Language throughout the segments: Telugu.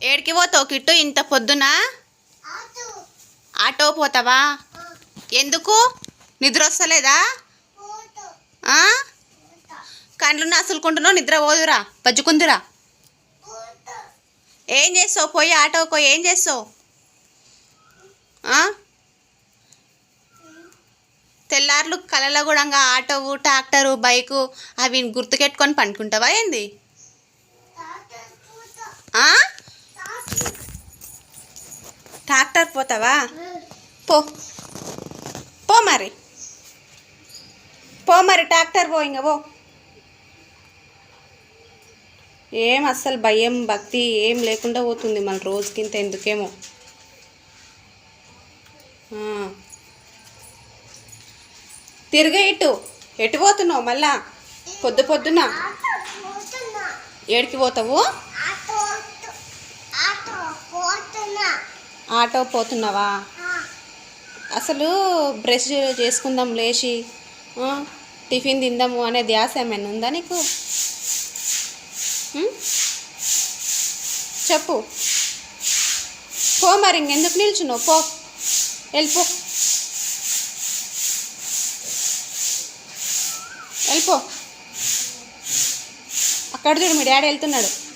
ఏడికి పోతావు కిట్టు? ఇంత పొద్దున? ఆటో. పోతావా? ఎందుకు? నిద్ర వస్తలేదా? కండ్లు నసులుకుంటున్నావు నిద్ర పోదురా బజ్జుకుందురా. ఏం చేస్తావు? పోయి ఆటోకో ఏం చేస్తావు? తెల్లార్లు కళలో కూడా ఆటోవు ట్రాక్టరు బైకు అవి గుర్తుకెట్టుకొని పండుకుంటావా ఏంది ఆ? ట్రాక్టర్ పోతావా? పో. పో మరి. పో మరి ట్రాక్టర్ పో ఇంక పో. ఏం అస్సలు భయం భక్తి ఏం లేకుండా పోతుంది మన రోజుకింత ఎందుకేమో. తిరిగే ఇటు. ఎటు పోతున్నావు మళ్ళా? పొద్దు పొద్దున? ఏడికి పోతావు? ఆటో పోతున్నావా? అసలు బ్రష్ చేసుకుందాం లేచి టిఫిన్ తిందాము అనే ధ్యాస ఏమైనా ఉందా నీకు? చెప్పు. పో మరి ఇంకెందుకు నిల్చున్నావు? పో. వెళ్ళిపో. వెళ్ళిపో. అక్కడ చూడు మీ డాడీ వెళ్తున్నాడు.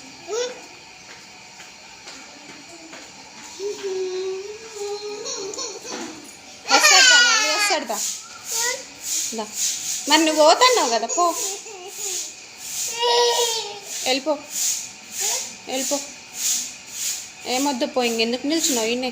మళ్ళీ మరి నువ్వు పోతున్నావు కదా పో. వెళ్ళిపో. వెళ్ళిపో. ఏమొద్దు పో ఇంకెందుకు నిల్చున్నావు? ఈయన